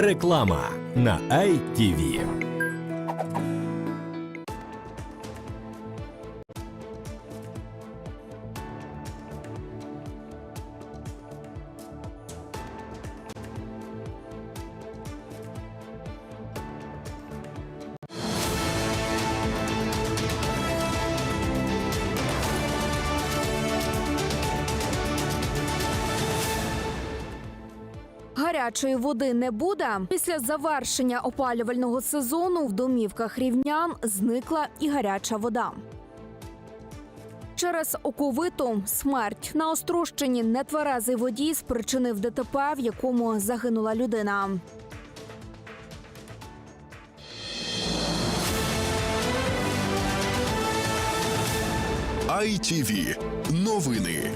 Реклама на ITV. Води не буде. Після завершення опалювального сезону в домівках рівнян зникла і гаряча вода. Через оковиту смерть на Острощині нетверезий водій спричинив ДТП, в якому загинула людина. ITV. Новини.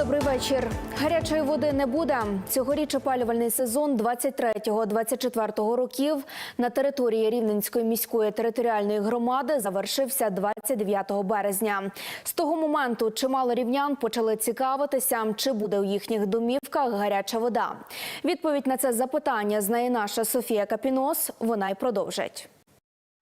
Добрий вечір. Гарячої води не буде. Цьогоріч опалювальний сезон 23-24 років на території Рівненської міської територіальної громади завершився 29 березня. З того моменту чимало рівнян почали цікавитися, чи буде у їхніх домівках гаряча вода. Відповідь на це запитання знає наша Софія Капінос. Вона й продовжить.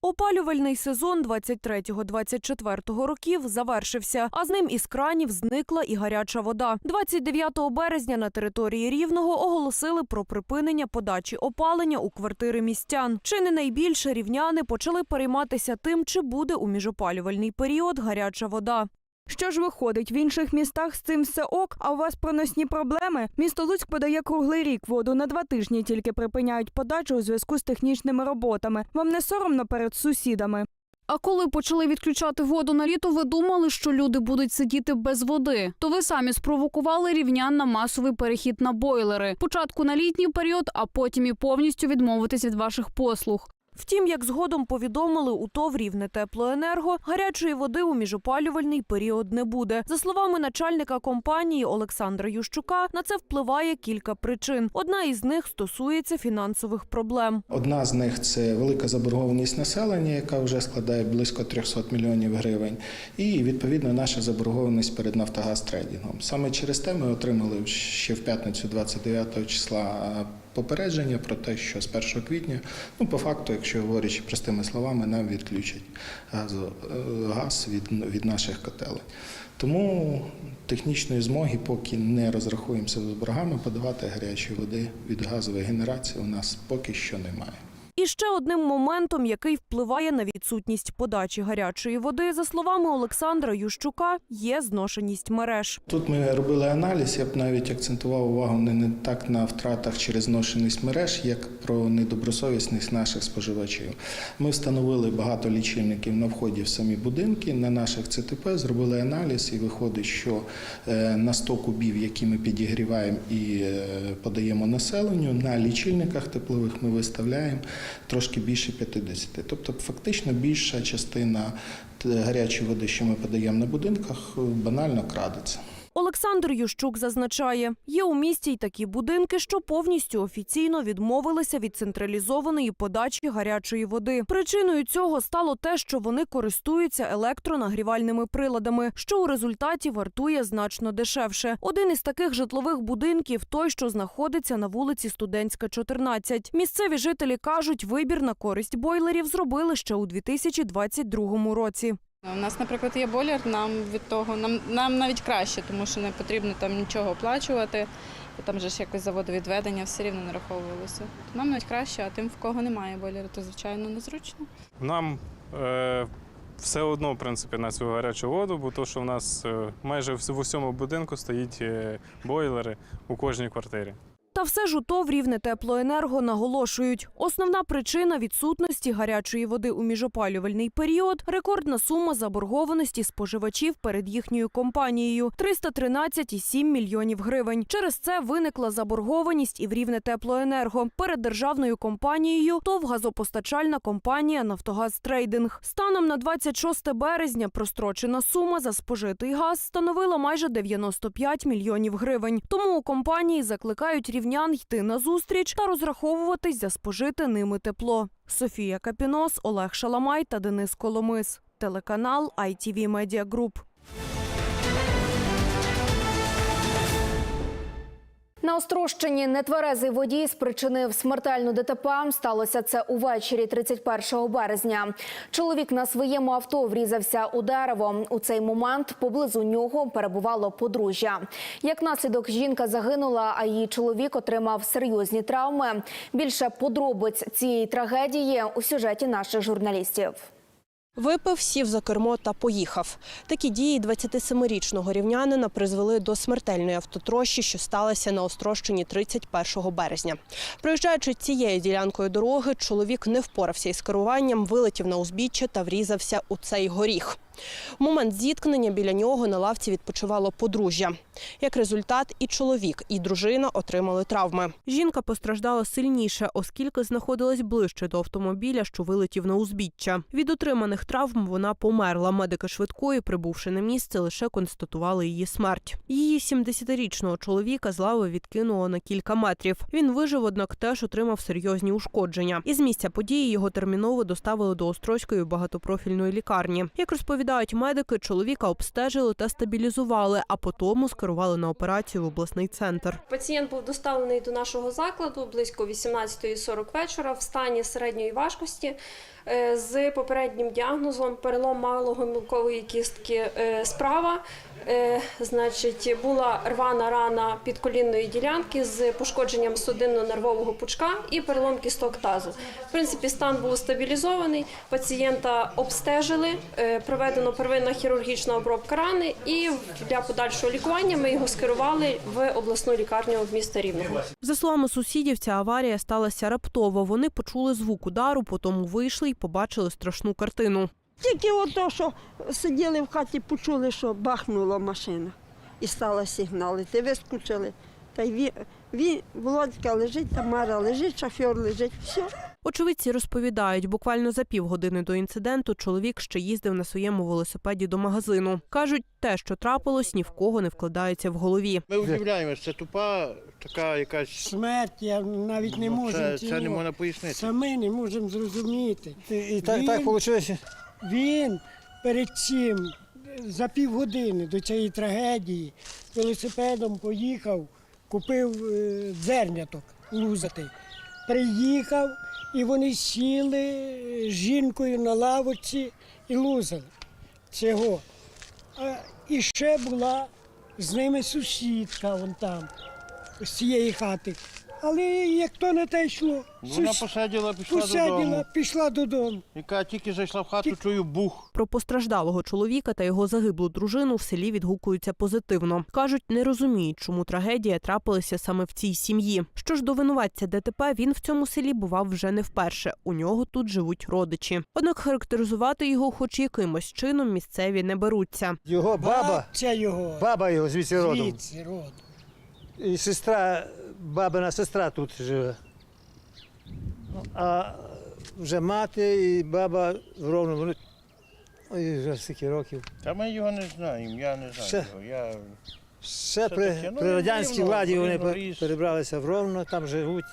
Опалювальний сезон 23-24 років завершився, а з ним із кранів зникла і гаряча вода. 29 березня на території Рівного оголосили про припинення подачі опалення у квартири містян. Чи не найбільше рівняни почали перейматися тим, чи буде у міжопалювальний період гаряча вода. Що ж виходить, в інших містах з цим все ок, а у вас проносні проблеми? Місто Луцьк подає круглий рік воду. На два тижні тільки припиняють подачу у зв'язку з технічними роботами. Вам не соромно перед сусідами? А коли почали відключати воду на літо, ви думали, що люди будуть сидіти без води. То ви самі спровокували рівнян на масовий перехід на бойлери. Спочатку на літній період, а потім і повністю відмовитись від ваших послуг. Втім, як згодом повідомили у ТОВ «Рівне теплоенерго, гарячої води у міжопалювальний період не буде. За словами начальника компанії Олександра Ющука, на це впливає кілька причин. Одна із них стосується фінансових проблем. Одна з них це велика заборгованість населення, яка вже складає близько 300 мільйонів гривень, і відповідно наша заборгованість перед Нафтогаз трейдингом. Саме через те ми отримали ще в п'ятницю, 29 числа. Попередження про те, що з 1 квітня, ну по факту, якщо говорячи простими словами, нам відключать газо, е, газ від, від наших котелень. Тому технічної змоги, поки не розрахуємося з боргами, подавати гарячої води від газової генерації у нас поки що немає. І ще одним моментом, який впливає на відсутність подачі гарячої води, за словами Олександра Ющука, є зношеність мереж. Тут ми робили аналіз. Я б навіть акцентував увагу не, так на втратах через зношеність мереж, як про недобросовісність наших споживачів. Ми встановили багато лічильників на вході в самі будинки на наших ЦТП, зробили аналіз, і виходить, що е, на 100 кубів, які ми підігріваємо і е, подаємо населенню, на лічильниках теплових ми виставляємо трошки більше 50. Тобто, фактично більша частина гарячої води, що ми подаємо на будинках, банально крадеться. Олександр Ющук зазначає, є у місті й такі будинки, що повністю офіційно відмовилися від централізованої подачі гарячої води. Причиною цього стало те, що вони користуються електронагрівальними приладами, що у результаті вартує значно дешевше. Один із таких житлових будинків той, що знаходиться на вулиці Студентська, 14. Місцеві жителі кажуть, вибір на користь бойлерів зробили ще у 2022 році. У нас, наприклад, є бойлер, нам від того нам, нам навіть краще, тому що не потрібно там нічого оплачувати, бо там же ж якось заводовідведення все рівно нараховувалося. Нам навіть краще, а тим, в кого немає бойлера, то звичайно незручно. Нам е, все одно, в принципі, на цю гарячу воду, бо то, що в нас е, майже в усьому будинку стоїть е, бойлери у кожній квартирі. Та все ж у ТОВ «Рівне теплоенерго» наголошують. Основна причина відсутності гарячої води у міжопалювальний період – рекордна сума заборгованості споживачів перед їхньою компанією – 313,7 мільйонів гривень. Через це виникла заборгованість і в «Рівне теплоенерго» перед державною компанією ТОВ «Газопостачальна компанія «Нафтогаз Трейдинг». Станом на 26 березня прострочена сума за спожитий газ становила майже 95 мільйонів гривень. Тому у компанії закликають рівнян йти на зустріч та розраховуватись за спожите ними тепло. Софія Капінос, Олег Шаламай та Денис Коломис. Телеканал ITV Media Group. На Острощині нетверезий водій спричинив смертельну ДТП. Сталося це увечері 31 березня. Чоловік на своєму авто врізався у дерево. У цей момент поблизу нього перебувало подружжя. Як наслідок, жінка загинула, а її чоловік отримав серйозні травми. Більше подробиць цієї трагедії у сюжеті наших журналістів. Випив, сів за кермо та поїхав. Такі дії 27-річного рівнянина призвели до смертельної автотрощі, що сталася на Острощині 31 березня. Проїжджаючи цією ділянкою дороги, чоловік не впорався із керуванням, вилетів на узбіччя та врізався у цей горіх. Момент зіткнення біля нього на лавці відпочивало подружжя. Як результат, і чоловік, і дружина отримали травми. Жінка постраждала сильніше, оскільки знаходилась ближче до автомобіля, що вилетів на узбіччя. Від отриманих травм вона померла. Медики швидкої, прибувши на місце, лише констатували її смерть. Її 70-річного чоловіка з лави відкинуло на кілька метрів. Він вижив, однак теж отримав серйозні ушкодження. Із місця події його терміново доставили до Острозької багатопрофільної лікарні. Як розповідають медики, чоловіка обстежили та стабілізували, а потім скерували на операцію в обласний центр. Пацієнт був доставлений до нашого закладу близько 18.40 вечора в стані середньої важкості з попереднім діагнозом перелом малогомілкової кістки е, справа. Е, Значить, була рвана рана підколінної ділянки з пошкодженням судинно-нервового пучка і перелом кісток тазу. В принципі, стан був стабілізований. Пацієнта обстежили, е, проведено первинна хірургічна обробка рани, і для подальшого лікування ми його скерували в обласну лікарню в міста Рівного. За словами сусідів, ця аварія сталася раптово. Вони почули звук удару, потім вийшли і побачили страшну картину. Тільки ото, що сиділи в хаті, почули, що бахнула машина і стала сигналити. Вискочили. Та й він, Володька лежить, Тамара лежить, шофер лежить, все. Очевидці розповідають, буквально за півгодини до інциденту чоловік ще їздив на своєму велосипеді до магазину. Кажуть, те, що трапилось, ні в кого не вкладається в голові. Ми удивляємося, це тупа така якась. Смерть я навіть не ну, можу. це, це не можна пояснити. Самі не можемо зрозуміти. І так, Він- так вийшло. Він перед цим за півгодини до цієї трагедії велосипедом поїхав, купив зерняток лузатий. Приїхав і вони сіли з жінкою на лавочці і лузали цього. А, і ще була з ними сусідка вон там, з цієї хати. Але як то не те йшло, Вона сус- посадила, пішла додому. пішла додому. Яка тільки зайшла в хату, чую бух. Про постраждалого чоловіка та його загиблу дружину в селі відгукуються позитивно. Кажуть, не розуміють, чому трагедія трапилася саме в цій сім'ї. Що ж до винуватця ДТП, він в цьому селі бував вже не вперше. У нього тут живуть родичі. Однак характеризувати його, хоч якимось чином, місцеві не беруться. Його баба, Це його. баба його звідси родом. Звідси родом. І сестра, бабина сестра тут живе. А вже мати і баба ровно, вони ой, вже скільки років. Та ми його не знаємо, я не знаю Ще- його. Я... Ще при, таке, ну, при радянській рівно- владі вони рівно ріс. перебралися в Ровно, там живуть.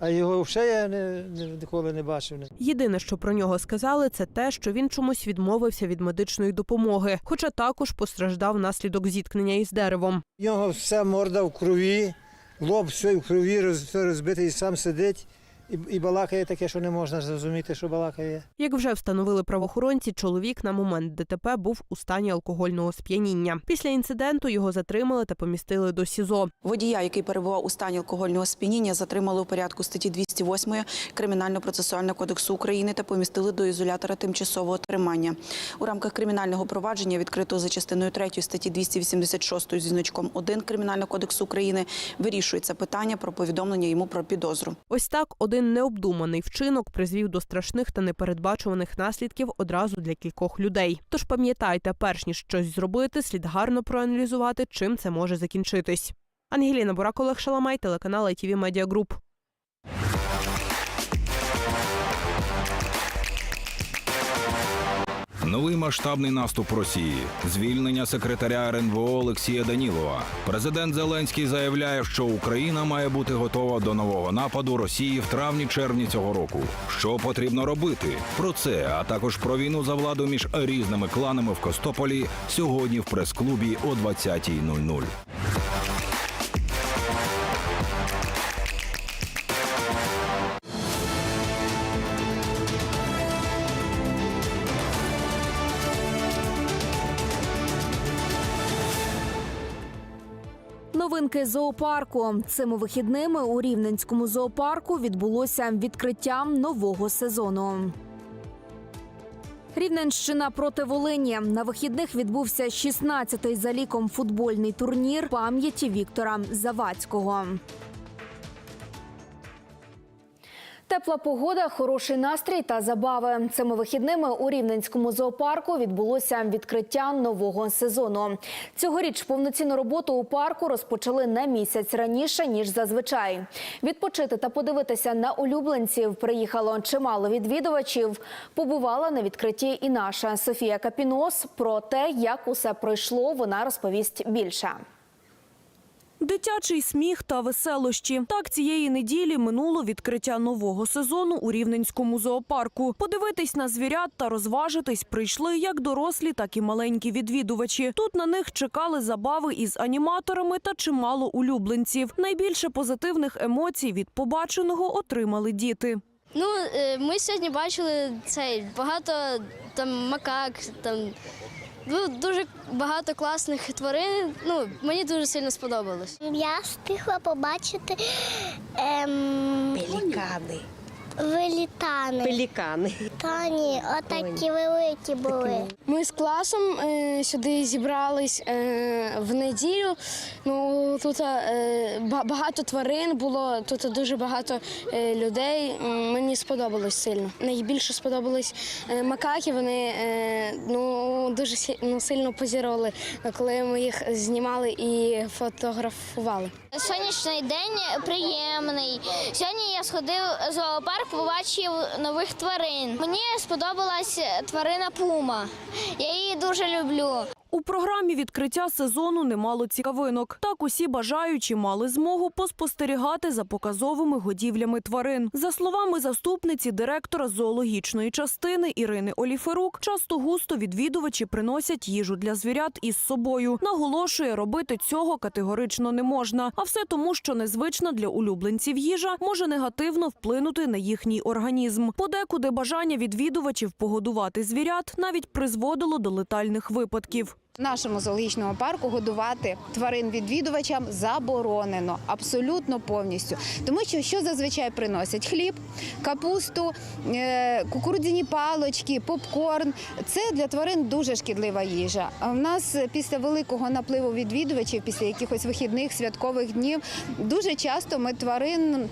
А його взагалі я не, не, ніколи не бачив. Єдине, що про нього сказали, це те, що він чомусь відмовився від медичної допомоги, хоча також постраждав внаслідок зіткнення із деревом. У нього вся морда в крові, лоб все в крові, роз- все розбитий, сам сидить і, і балакає таке, що не можна зрозуміти, що балакає. Як вже встановили правоохоронці, чоловік на момент ДТП був у стані алкогольного сп'яніння. Після інциденту його затримали та помістили до СІЗО. Водія, який перебував у стані алкогольного сп'яніння, затримали у порядку статті 208 Кримінально-процесуального кодексу України та помістили до ізолятора тимчасового тримання. У рамках кримінального провадження, відкритого за частиною 3 статті 286 зі значком 1 Кримінального кодексу України, вирішується питання про повідомлення йому про підозру. Ось так один необдуманий вчинок призвів до страшних та непередбачуваних наслідків одразу для кількох людей. Тож пам'ятайте, перш ніж щось зробити, слід гарно проаналізувати, чим це може закінчитись. Ангеліна Бурак, Олег Шаламай, телеканал ITV Media Group. Новий масштабний наступ Росії, звільнення секретаря РНБО Олексія Данілова. Президент Зеленський заявляє, що Україна має бути готова до нового нападу Росії в травні-червні цього року. Що потрібно робити? Про це, а також про війну за владу між різними кланами в Костополі сьогодні в прес-клубі о 20.00. Новинки зоопарку цими вихідними у рівненському зоопарку відбулося відкриття нового сезону. Рівненщина проти Волині на вихідних відбувся 16-й за ліком футбольний турнір пам'яті Віктора Завадського. Тепла погода, хороший настрій та забави. Цими вихідними у Рівненському зоопарку відбулося відкриття нового сезону. Цьогоріч повноцінну роботу у парку розпочали на місяць раніше ніж зазвичай. Відпочити та подивитися на улюбленців приїхало чимало відвідувачів. Побувала на відкритті і наша Софія Капінос. Про те, як усе пройшло, вона розповість більше. Дитячий сміх та веселощі. Так цієї неділі минуло відкриття нового сезону у Рівненському зоопарку. Подивитись на звірят та розважитись прийшли як дорослі, так і маленькі відвідувачі. Тут на них чекали забави із аніматорами та чимало улюбленців. Найбільше позитивних емоцій від побаченого отримали діти. Ну, е, ми сьогодні бачили цей багато там макак, там ну, дуже багато класних тварин. Ну, мені дуже сильно сподобалось. Я встигла побачити ем... Пелікани. Велітани. Пелікани. Та ні, отакі великі були. Ми з класом е, сюди зібрались е, в неділю. Ну тут е, ба- багато тварин було, тут дуже багато е, людей. Мені сподобалось сильно. Найбільше сподобались е, макаки. Вони е, ну дуже ну, сильно позірували, коли ми їх знімали і фотографували. Сонячний день приємний. Сьогодні я сходив в зоопарк, побачив нових тварин. Мені сподобалась тварина пума. Я її дуже люблю. У програмі відкриття сезону немало цікавинок. Так усі бажаючі мали змогу поспостерігати за показовими годівлями тварин. За словами заступниці директора зоологічної частини Ірини Оліферук, часто густо відвідувачі приносять їжу для звірят із собою. Наголошує, робити цього категорично не можна. А все тому, що незвична для улюбленців їжа може негативно вплинути на їхній організм. Подекуди бажання відвідувачів погодувати звірят навіть призводило до летальних випадків. Нашому зоологічному парку годувати тварин відвідувачам заборонено абсолютно повністю. Тому що що зазвичай приносять хліб, капусту, е, кукурудзяні палочки, попкорн. Це для тварин дуже шкідлива їжа. В нас після великого напливу відвідувачів, після якихось вихідних святкових днів, дуже часто ми тварин.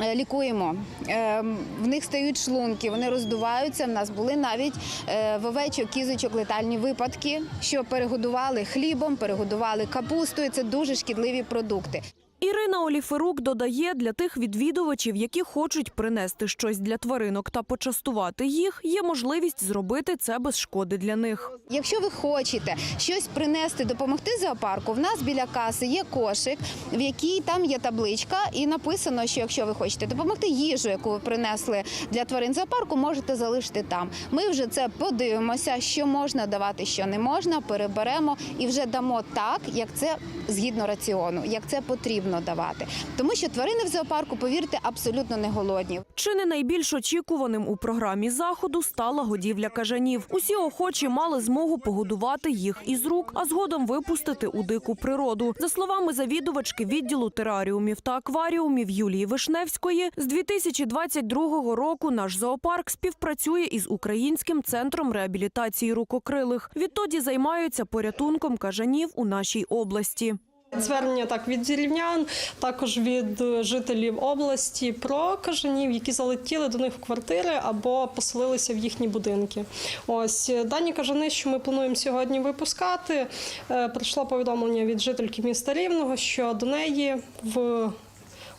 Е, Лікуємо Е, в них стають шлунки, вони роздуваються. В нас були навіть е, в овечок, кізочок летальні випадки, що перегодували хлібом, перегодували капустою. Це дуже шкідливі продукти. Ірина Оліферук додає, для тих відвідувачів, які хочуть принести щось для тваринок та почастувати їх, є можливість зробити це без шкоди для них. Якщо ви хочете щось принести, допомогти зоопарку, в нас біля каси є кошик, в якій там є табличка, і написано, що якщо ви хочете допомогти їжу, яку ви принесли для тварин зоопарку, можете залишити там. Ми вже це подивимося, що можна давати, що не можна, переберемо і вже дамо так, як це згідно раціону, як це потрібно давати. Тому що тварини в зоопарку, повірте, абсолютно не голодні. Чи не найбільш очікуваним у програмі заходу стала годівля кажанів. Усі охочі мали змогу погодувати їх із рук, а згодом випустити у дику природу. За словами завідувачки відділу тераріумів та акваріумів Юлії Вишневської, з 2022 року наш зоопарк співпрацює із українським центром реабілітації рукокрилих. Відтоді займаються порятунком кажанів у нашій області. Звернення так від рівнян, також від жителів області про кажанів, які залетіли до них в квартири або поселилися в їхні будинки. Ось е, дані кажани, що ми плануємо сьогодні випускати. е, Прийшло повідомлення від жительки міста Рівного, що до неї в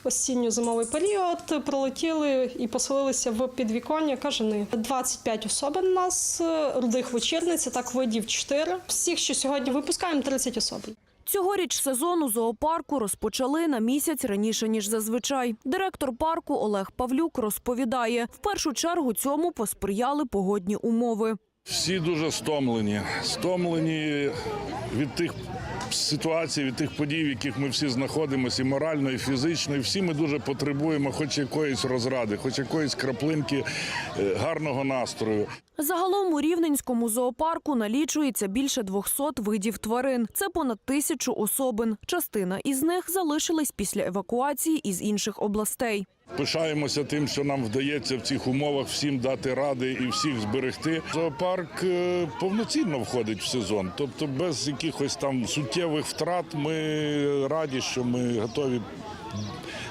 осінньо-зимовий період прилетіли і поселилися в підвіконня кажани. 25 особин у нас, е, рудих вечірниць, так видів 4. Всіх, що сьогодні випускаємо, 30 особин. Цьогоріч сезон у зоопарку розпочали на місяць раніше ніж зазвичай. Директор парку Олег Павлюк розповідає, в першу чергу цьому посприяли погодні умови. Всі дуже стомлені. Стомлені від тих ситуацій, від тих подій, в яких ми всі знаходимося, і морально, і фізично. І всі ми дуже потребуємо хоч якоїсь розради, хоч якоїсь краплинки е, гарного настрою. Загалом у Рівненському зоопарку налічується більше 200 видів тварин. Це понад тисячу особин. Частина із них залишились після евакуації із інших областей. Пишаємося тим, що нам вдається в цих умовах всім дати ради і всіх зберегти. Зоопарк е, повноцінно входить в сезон, тобто без якихось там суттєвих втрат. Ми раді, що ми готові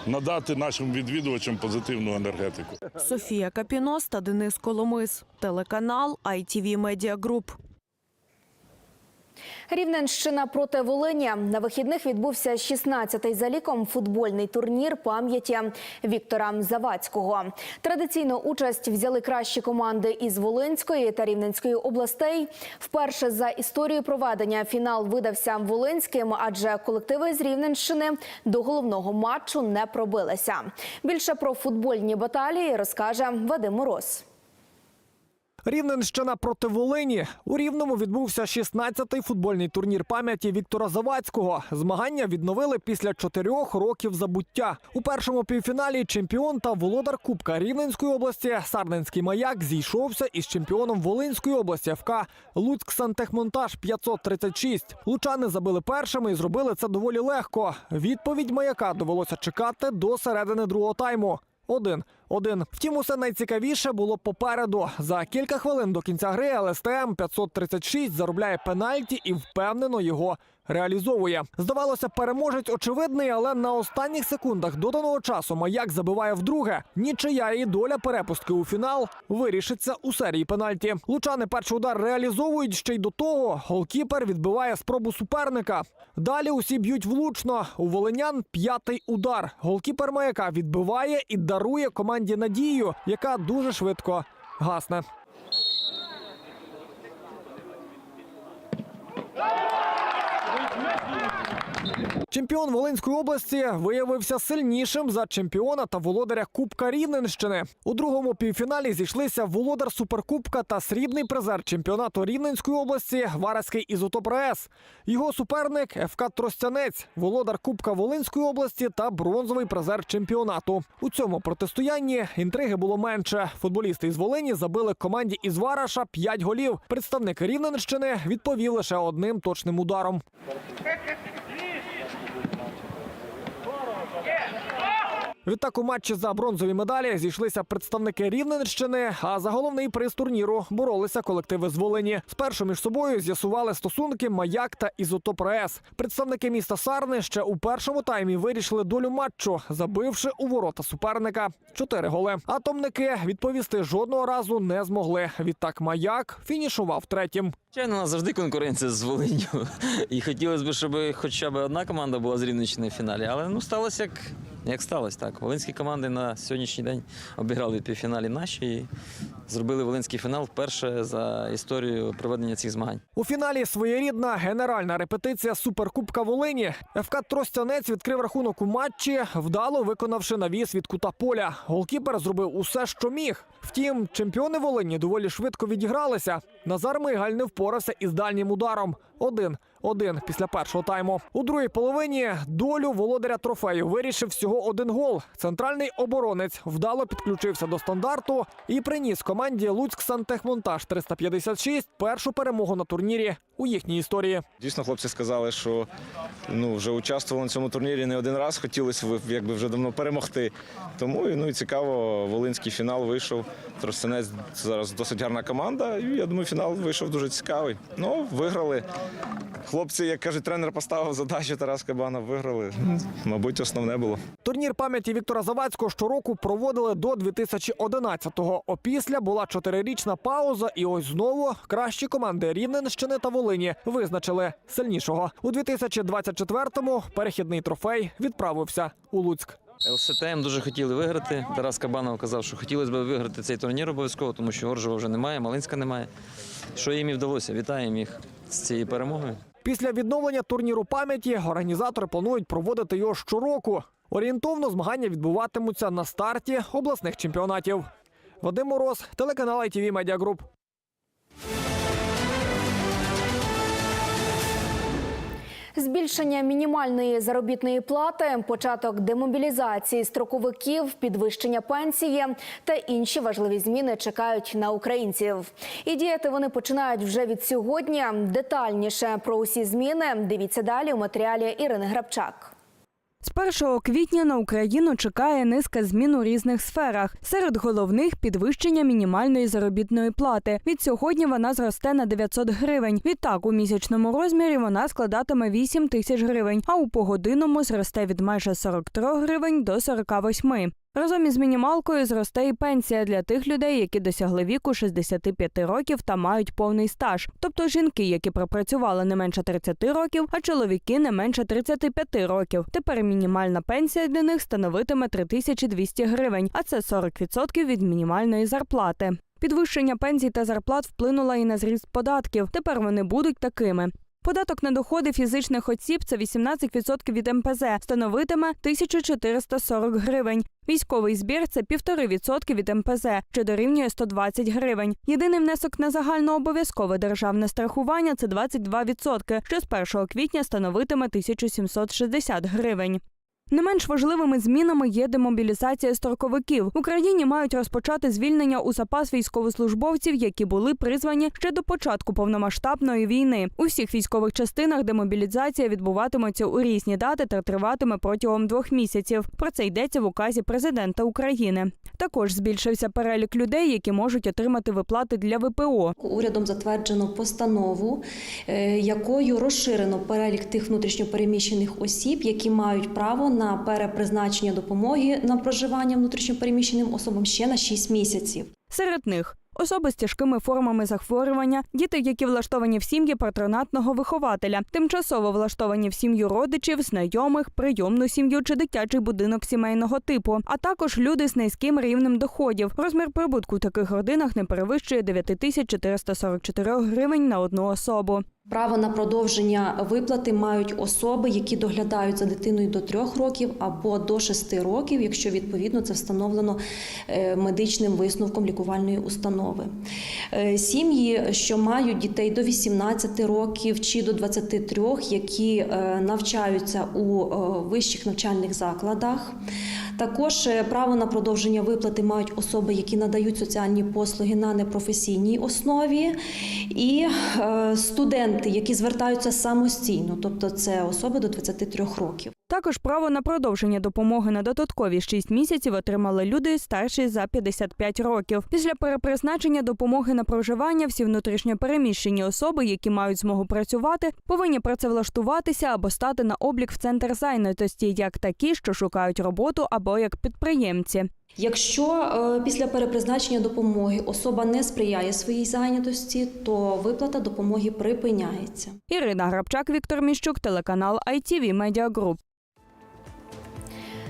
надати нашим відвідувачам позитивну енергетику. Софія Капінос та Денис Коломис. Телеканал ITV Media Group. Рівненщина проти Волині. На вихідних відбувся 16-й за ліком футбольний турнір пам'яті Віктора Завадського. Традиційно участь взяли кращі команди із Волинської та Рівненської областей. Вперше за історію проведення фінал видався волинським, адже колективи з Рівненщини до головного матчу не пробилися. Більше про футбольні баталії розкаже Вадим Мороз. Рівненщина проти Волині. У Рівному відбувся 16-й футбольний турнір пам'яті Віктора Завадського. Змагання відновили після чотирьох років забуття. У першому півфіналі чемпіон та володар Кубка Рівненської області Сарненський маяк зійшовся із чемпіоном Волинської області ФК Луцьк Сантехмонтаж 536. Лучани забили першими і зробили це доволі легко. Відповідь маяка довелося чекати до середини другого тайму. Один. Один. Втім, усе найцікавіше було попереду. За кілька хвилин до кінця гри ЛСТМ 536 заробляє пенальті і впевнено його реалізовує. Здавалося, переможець очевидний, але на останніх секундах доданого часу маяк забиває вдруге. Нічия і доля перепустки у фінал вирішиться у серії пенальті. Лучани перший удар реалізовують ще й до того. Голкіпер відбиває спробу суперника. Далі усі б'ють влучно. У волинян п'ятий удар. Голкіпер маяка відбиває і дарує команді надію, яка дуже швидко гасне. Чемпіон Волинської області виявився сильнішим за чемпіона та володаря Кубка Рівненщини. У другому півфіналі зійшлися володар Суперкубка та срібний призер чемпіонату Рівненської області Вараський Ізотоп РАЕС. Його суперник ФК Тростянець, володар Кубка Волинської області та бронзовий призер чемпіонату. У цьому протистоянні інтриги було менше. Футболісти із Волині забили команді із Вараша 5 голів. Представник Рівненщини відповів лише одним точним ударом. Відтак у матчі за бронзові медалі зійшлися представники Рівненщини. А за головний приз турніру боролися колективи з Волині. Спершу між собою з'ясували стосунки Маяк та Ізотоп РС. Представники міста Сарни ще у першому таймі вирішили долю матчу, забивши у ворота суперника чотири голи. Атомники відповісти жодного разу не змогли. Відтак Маяк фінішував третім. Звичайно, у нас завжди конкуренція з Волинью. І хотілося б, щоб хоча б одна команда була з Рівненщини в фіналі. Але ну сталося як, як сталося. Так. Волинські команди на сьогоднішній день обіграли в півфіналі наші і зробили волинський фінал вперше за історію проведення цих змагань. У фіналі своєрідна генеральна репетиція Суперкубка Волині. ФК Тростянець відкрив рахунок у матчі, вдало виконавши навіс від кута поля. Голкіпер зробив усе, що міг. Втім, чемпіони Волині доволі швидко відігралися. Назар Мигаль не впорався із дальнім ударом. Один. Один після першого тайму. У другій половині долю володаря трофею вирішив всього один гол. Центральний оборонець вдало підключився до стандарту і приніс команді Луцьк Сантехмонтаж 356 першу перемогу на турнірі у їхній історії. Дійсно, хлопці сказали, що ну, вже участвували на цьому турнірі не один раз, хотілося якби вже давно перемогти. Тому ну, і цікаво, волинський фінал вийшов. Тростянець зараз досить гарна команда. І я думаю, фінал вийшов дуже цікавий. Ну, виграли. Хлопці, як каже, тренер поставив задачу Тарас Кабанов, виграли. Мабуть, основне було. Турнір пам'яті Віктора Завадського щороку проводили до 2011-го. Опісля була чотирирічна пауза, і ось знову кращі команди Рівненщини та Волині визначили сильнішого. У 2024-му перехідний трофей відправився у Луцьк. ЛСТМ дуже хотіли виграти. Тарас Кабанов казав, що хотілося б виграти цей турнір обов'язково, тому що Горжова вже немає, Малинська немає. Що їм і вдалося. Вітаємо їх з цією перемогою. Після відновлення турніру пам'яті організатори планують проводити його щороку. Орієнтовно змагання відбуватимуться на старті обласних чемпіонатів. Вадим Мороз, телеканал ITV Media Group. Збільшення мінімальної заробітної плати, початок демобілізації строковиків, підвищення пенсії та інші важливі зміни чекають на українців. І діяти вони починають вже від сьогодні. Детальніше про усі зміни дивіться далі у матеріалі Ірини Грабчак. З 1 квітня на Україну чекає низка змін у різних сферах. Серед головних підвищення мінімальної заробітної плати. Від сьогодні вона зросте на 900 гривень. Відтак у місячному розмірі вона складатиме 8 тисяч гривень, а у погодинному зросте від майже 43 гривень до 48. Разом із мінімалкою зросте і пенсія для тих людей, які досягли віку 65 років та мають повний стаж, тобто жінки, які пропрацювали не менше 30 років, а чоловіки не менше 35 років. Тепер мінімальна пенсія для них становитиме 3200 гривень, а це 40% від мінімальної зарплати. Підвищення пенсій та зарплат вплинуло і на зріст податків. Тепер вони будуть такими. Податок на доходи фізичних осіб це 18% від МПЗ, становитиме 1440 гривень. Військовий збір це 1,5% від МПЗ, що дорівнює 120 гривень. Єдиний внесок на загальнообов'язкове державне страхування це 22%, що з 1 квітня становитиме 1760 гривень. Не менш важливими змінами є демобілізація строковиків. Україні мають розпочати звільнення у запас військовослужбовців, які були призвані ще до початку повномасштабної війни. У всіх військових частинах демобілізація відбуватиметься у різні дати та триватиме протягом двох місяців. Про це йдеться в указі президента України. Також збільшився перелік людей, які можуть отримати виплати для ВПО. Урядом затверджено постанову, е, якою розширено перелік тих внутрішньопереміщених осіб, які мають право на перепризначення допомоги на проживання внутрішньопереміщеним особам ще на 6 місяців. Серед них особи з тяжкими формами захворювання, діти, які влаштовані в сім'ї патронатного вихователя, тимчасово влаштовані в сім'ю родичів, знайомих, прийомну сім'ю чи дитячий будинок сімейного типу, а також люди з низьким рівнем доходів. Розмір прибутку в таких родинах не перевищує 9444 гривень на одну особу. Право на продовження виплати мають особи, які доглядають за дитиною до 3 років або до 6 років, якщо відповідно це встановлено е, медичним висновком лікувальної установи. Е, Сім'ї, що мають дітей до 18 років чи до 23, які е, навчаються у вищих навчальних закладах. Також е, право на продовження виплати мають особи, які надають соціальні послуги на непрофесійній основі, і е, студенти, які звертаються самостійно, тобто це особи до 23 років. Також право на продовження допомоги на додаткові 6 місяців отримали люди старші за 55 років. Після перепризначення допомоги на проживання всі внутрішньо переміщені особи, які мають змогу працювати, повинні працевлаштуватися або стати на облік в центр зайнятості, як такі, що шукають роботу або як підприємці. Якщо е, після перепризначення допомоги особа не сприяє своїй зайнятості, то виплата допомоги припиняється. Ірина Грабчак, Віктор Міщук, телеканал ITV Media Group.